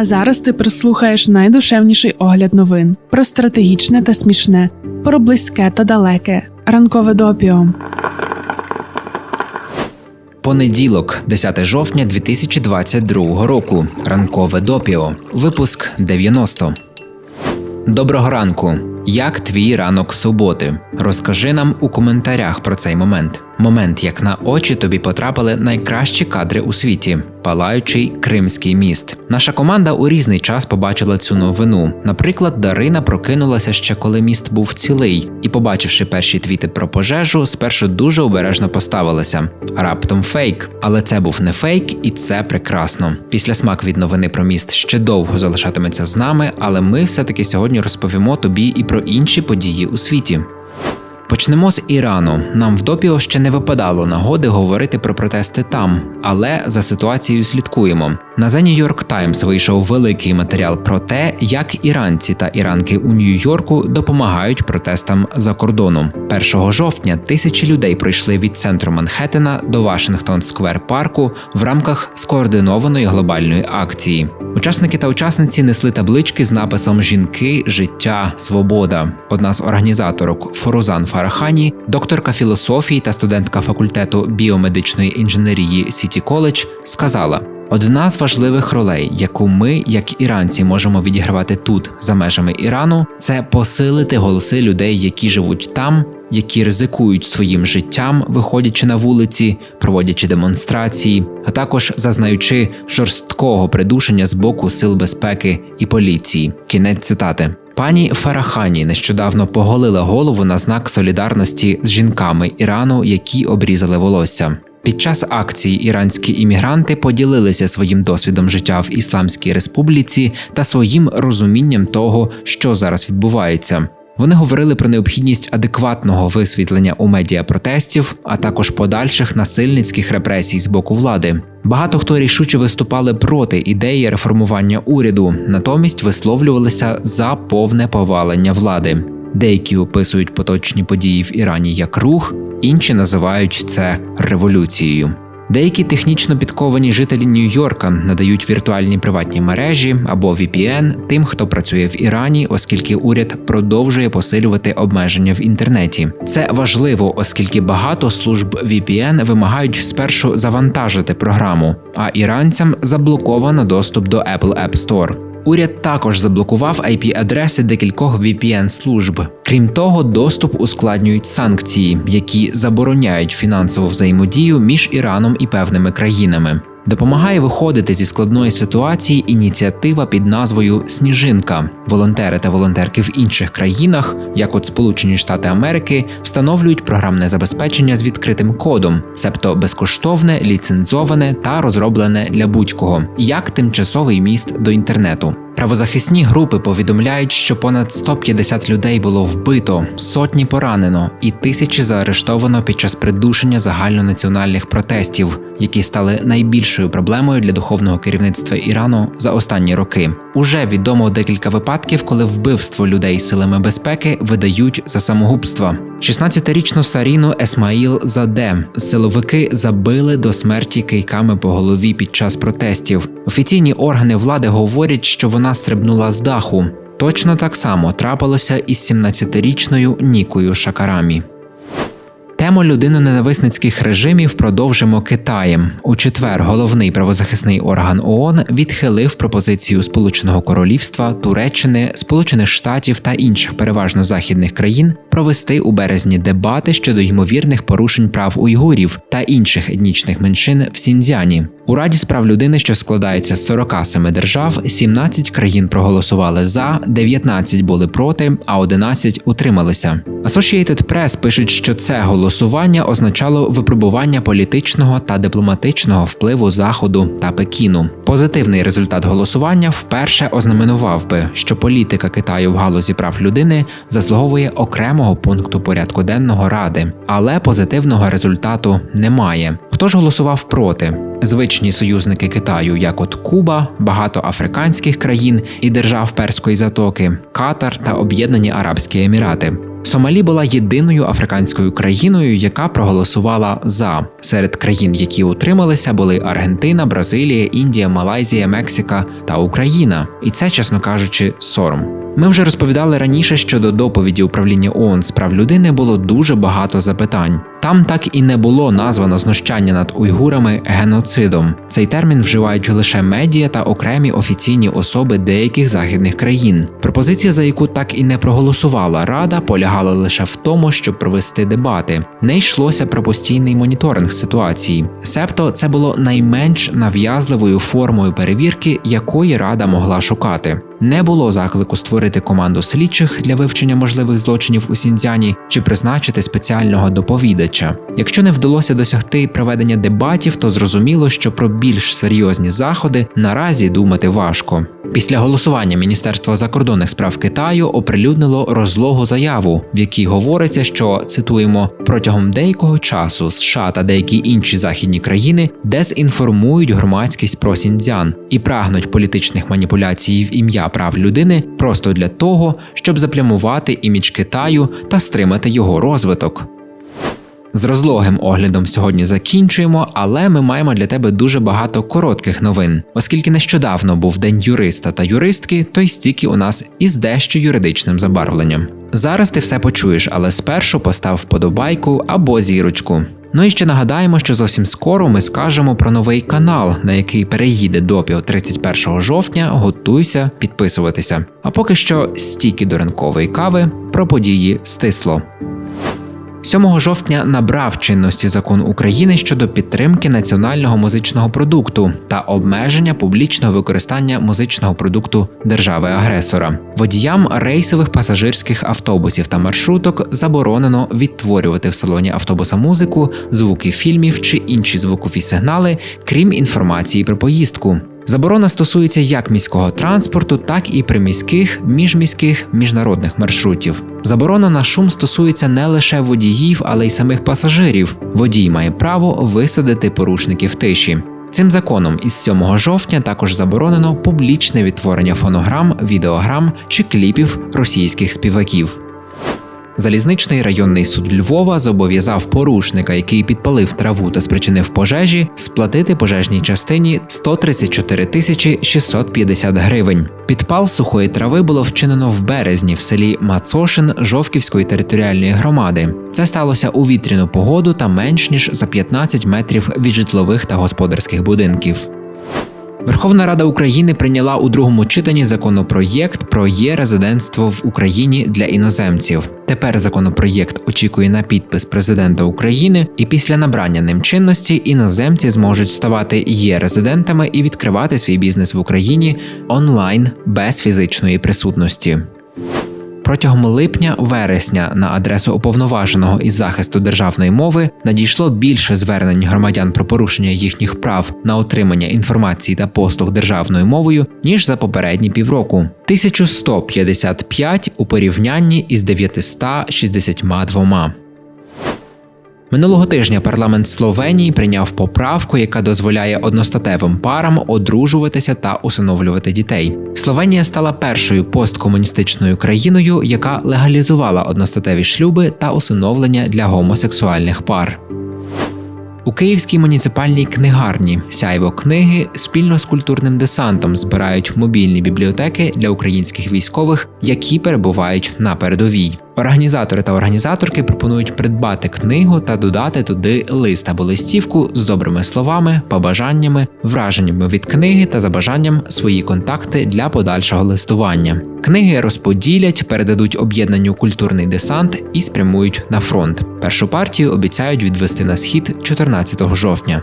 А зараз ти прислухаєш найдушевніший огляд новин про стратегічне та смішне, про близьке та далеке. Ранкове допіо. Понеділок, 10 жовтня 2022 року. Ранкове допіо. Випуск 90. Доброго ранку. Як твій ранок суботи? Розкажи нам у коментарях про цей момент. Момент, як на очі тобі потрапили найкращі кадри у світі палаючий Кримський міст. Наша команда у різний час побачила цю новину. Наприклад, Дарина прокинулася ще коли міст був цілий, і, побачивши перші твіти про пожежу, спершу дуже обережно поставилася. Раптом фейк, але це був не фейк, і це прекрасно. Після смак від новини про міст ще довго залишатиметься з нами, але ми все-таки сьогодні розповімо тобі і про інші події у світі. Почнемо з Ірану. Нам в допіо ще не випадало нагоди говорити про протести там, але за ситуацією слідкуємо. На The New York Times вийшов великий матеріал про те, як іранці та іранки у Нью-Йорку допомагають протестам за кордоном. 1 жовтня тисячі людей пройшли від центру Манхеттена до Вашингтон Сквер парку в рамках скоординованої глобальної акції. Учасники та учасниці несли таблички з написом Жінки, життя, свобода. Одна з організаторок Форузан Фарахані, докторка філософії та студентка факультету біомедичної інженерії Сіті Коледж, сказала. Одна з важливих ролей, яку ми, як іранці, можемо відігравати тут, за межами Ірану, це посилити голоси людей, які живуть там, які ризикують своїм життям, виходячи на вулиці, проводячи демонстрації, а також зазнаючи жорсткого придушення з боку сил безпеки і поліції. Кінець цитати. Пані Фарахані нещодавно поголила голову на знак солідарності з жінками Ірану, які обрізали волосся. Під час акції іранські іммігранти поділилися своїм досвідом життя в Ісламській Республіці та своїм розумінням того, що зараз відбувається. Вони говорили про необхідність адекватного висвітлення у медіа протестів, а також подальших насильницьких репресій з боку влади. Багато хто рішуче виступали проти ідеї реформування уряду, натомість висловлювалися за повне повалення влади. Деякі описують поточні події в Ірані як рух, інші називають це революцією. Деякі технічно підковані жителі Нью-Йорка надають віртуальні приватні мережі або VPN тим, хто працює в Ірані, оскільки уряд продовжує посилювати обмеження в інтернеті. Це важливо, оскільки багато служб VPN вимагають спершу завантажити програму, а іранцям заблоковано доступ до Apple App Store. Уряд також заблокував IP-адреси декількох VPN-служб. Крім того, доступ ускладнюють санкції, які забороняють фінансову взаємодію між Іраном і певними країнами. Допомагає виходити зі складної ситуації ініціатива під назвою Сніжинка. Волонтери та волонтерки в інших країнах, як от Сполучені Штати Америки, встановлюють програмне забезпечення з відкритим кодом, себто безкоштовне, ліцензоване та розроблене для будь-кого, як тимчасовий міст до інтернету. Правозахисні групи повідомляють, що понад 150 людей було вбито, сотні поранено і тисячі заарештовано під час придушення загальнонаціональних протестів, які стали найбільшою проблемою для духовного керівництва Ірану за останні роки. Уже відомо декілька випадків, коли вбивство людей силами безпеки видають за самогубство. 16-річну Саріну Есмаїл Заде силовики забили до смерті кийками по голові під час протестів. Офіційні органи влади говорять, що вона стрибнула з даху. Точно так само трапилося із 17-річною Нікою Шакарамі. Тему людиноненависницьких режимів продовжимо Китаєм. У четвер головний правозахисний орган ООН відхилив пропозицію Сполученого Королівства, Туреччини, Сполучених Штатів та інших переважно західних країн провести у березні дебати щодо ймовірних порушень прав уйгурів та інших етнічних меншин в Сіньцзяні. У Раді з прав людини, що складається з 47 держав, 17 країн проголосували за, 19 були проти, а 11 утрималися. Associated Press пишуть, що це голосування означало випробування політичного та дипломатичного впливу Заходу та Пекіну. Позитивний результат голосування вперше ознаменував би, що політика Китаю в галузі прав людини заслуговує окремого пункту порядку денного ради, але позитивного результату немає. Хто ж голосував проти? Звичні союзники Китаю, як от Куба, багато африканських країн і держав Перської затоки, Катар та Об'єднані Арабські Емірати. Сомалі була єдиною африканською країною, яка проголосувала за серед країн, які утрималися, були Аргентина, Бразилія, Індія, Малайзія, Мексика та Україна. І це, чесно кажучи, сором. Ми вже розповідали раніше, що до доповіді управління ООН з прав людини було дуже багато запитань. Там так і не було названо знущання над уйгурами геноцидом. Цей термін вживають лише медіа та окремі офіційні особи деяких західних країн. Пропозиція, за яку так і не проголосувала Рада, полягала лише в тому, щоб провести дебати. Не йшлося про постійний моніторинг ситуації. Себто це було найменш нав'язливою формою перевірки, якої Рада могла шукати. Не було заклику створити команду слідчих для вивчення можливих злочинів у Сіньцзяні чи призначити спеціального доповідача. Якщо не вдалося досягти проведення дебатів, то зрозуміло, що про більш серйозні заходи наразі думати важко. Після голосування Міністерство закордонних справ Китаю оприлюднило розлогу заяву, в якій говориться, що цитуємо протягом деякого часу США та деякі інші західні країни дезінформують громадськість про Сіньцзян і прагнуть політичних маніпуляцій в ім'я прав людини просто для того, щоб заплямувати імідж Китаю та стримати його розвиток. З розлогим оглядом сьогодні закінчуємо, але ми маємо для тебе дуже багато коротких новин. Оскільки нещодавно був день юриста та юристки, то й стільки у нас із дещо юридичним забарвленням. Зараз ти все почуєш, але спершу постав вподобайку або зірочку. Ну і ще нагадаємо, що зовсім скоро ми скажемо про новий канал, на який переїде допіо 31 жовтня. Готуйся підписуватися. А поки що стільки до ранкової кави про події стисло. 7 жовтня набрав чинності закон України щодо підтримки національного музичного продукту та обмеження публічного використання музичного продукту держави-агресора. Водіям рейсових пасажирських автобусів та маршруток заборонено відтворювати в салоні автобуса музику, звуки фільмів чи інші звукові сигнали, крім інформації про поїздку. Заборона стосується як міського транспорту, так і приміських, міжміських, міжнародних маршрутів. Заборона на шум стосується не лише водіїв, але й самих пасажирів. Водій має право висадити порушників тиші. Цим законом із 7 жовтня також заборонено публічне відтворення фонограм, відеограм чи кліпів російських співаків. Залізничний районний суд Львова зобов'язав порушника, який підпалив траву та спричинив пожежі, сплатити пожежній частині 134 тисячі 650 гривень. Підпал сухої трави було вчинено в березні в селі Мацошин Жовківської територіальної громади. Це сталося у вітряну погоду та менш ніж за 15 метрів від житлових та господарських будинків. Верховна Рада України прийняла у другому читанні законопроєкт про є резидентство в Україні для іноземців. Тепер законопроєкт очікує на підпис президента України, і після набрання ним чинності іноземці зможуть ставати є резидентами і відкривати свій бізнес в Україні онлайн без фізичної присутності. Протягом липня-вересня на адресу уповноваженого із захисту державної мови надійшло більше звернень громадян про порушення їхніх прав на отримання інформації та послуг державною мовою ніж за попередні півроку 1155 у порівнянні із 962. Минулого тижня парламент Словенії прийняв поправку, яка дозволяє одностатевим парам одружуватися та усиновлювати дітей. Словенія стала першою посткомуністичною країною, яка легалізувала одностатеві шлюби та усиновлення для гомосексуальних пар. У Київській муніципальній книгарні сяйво книги спільно з культурним десантом збирають мобільні бібліотеки для українських військових, які перебувають на передовій. Організатори та організаторки пропонують придбати книгу та додати туди лист або листівку з добрими словами, побажаннями, враженнями від книги та за бажанням свої контакти для подальшого листування. Книги розподілять, передадуть об'єднанню культурний десант і спрямують на фронт. Першу партію обіцяють відвести на схід 14 жовтня.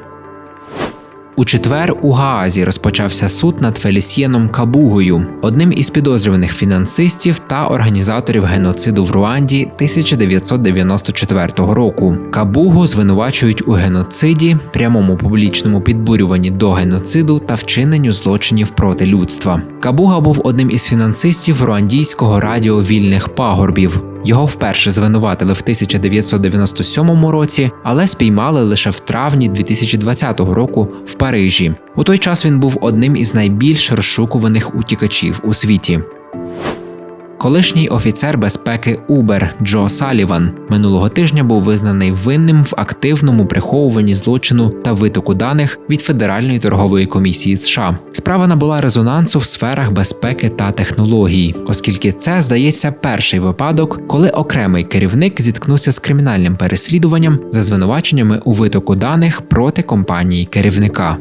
У четвер у Гаазі розпочався суд над Фелісієном Кабугою, одним із підозрюваних фінансистів та організаторів геноциду в Руанді 1994 року. Кабугу звинувачують у геноциді, прямому публічному підбурюванні до геноциду та вчиненню злочинів проти людства. Кабуга був одним із фінансистів руандійського радіо вільних пагорбів. Його вперше звинуватили в 1997 році, але спіймали лише в травні 2020 року в Парижі. У той час він був одним із найбільш розшукуваних утікачів у світі. Колишній офіцер безпеки Uber Джо Саліван минулого тижня був визнаний винним в активному приховуванні злочину та витоку даних від Федеральної торгової комісії США. Справа набула резонансу в сферах безпеки та технологій, оскільки це здається перший випадок, коли окремий керівник зіткнувся з кримінальним переслідуванням за звинуваченнями у витоку даних проти компанії керівника.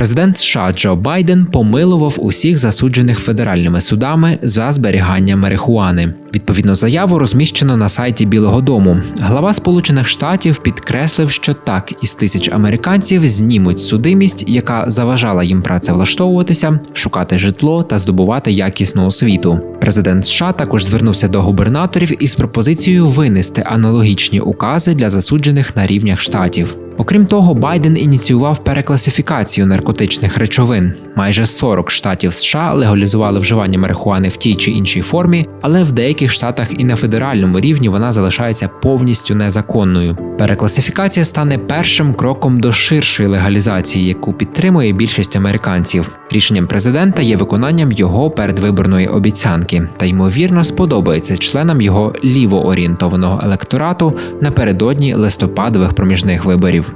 Президент США Джо Байден помилував усіх засуджених федеральними судами за зберігання марихуани. Відповідну заяву розміщено на сайті Білого Дому. Глава Сполучених Штатів підкреслив, що так із тисяч американців знімуть судимість, яка заважала їм працевлаштовуватися, шукати житло та здобувати якісну освіту. Президент США також звернувся до губернаторів із пропозицією винести аналогічні укази для засуджених на рівнях штатів. Окрім того, Байден ініціював перекласифікацію наркотичних речовин. Майже 40 штатів США легалізували вживання марихуани в тій чи іншій формі, але в деяких штатах і на федеральному рівні вона залишається повністю незаконною. Перекласифікація стане першим кроком до ширшої легалізації, яку підтримує більшість американців. Рішенням президента є виконанням його передвиборної обіцянки та ймовірно сподобається членам його лівоорієнтованого електорату напередодні листопадових проміжних виборів.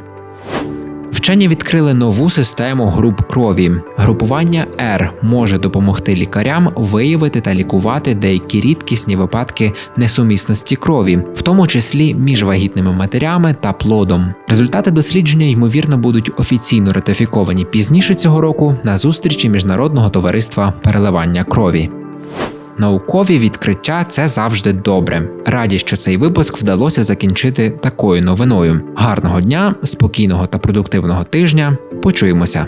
Вчені відкрили нову систему груп крові. Групування R може допомогти лікарям виявити та лікувати деякі рідкісні випадки несумісності крові, в тому числі між вагітними матерями та плодом. Результати дослідження ймовірно будуть офіційно ратифіковані пізніше цього року на зустрічі міжнародного товариства переливання крові. Наукові відкриття це завжди добре. Раді, що цей випуск вдалося закінчити такою новиною. Гарного дня, спокійного та продуктивного тижня. Почуємося.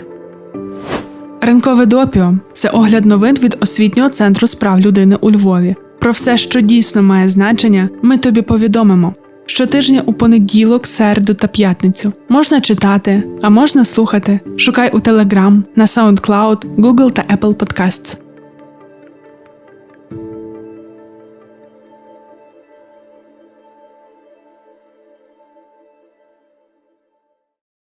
Ранкове допіо це огляд новин від освітнього центру справ людини у Львові. Про все, що дійсно має значення, ми тобі повідомимо. Щотижня у понеділок, середу та п'ятницю можна читати, а можна слухати. Шукай у Telegram, на SoundCloud, Google та Apple Podcasts.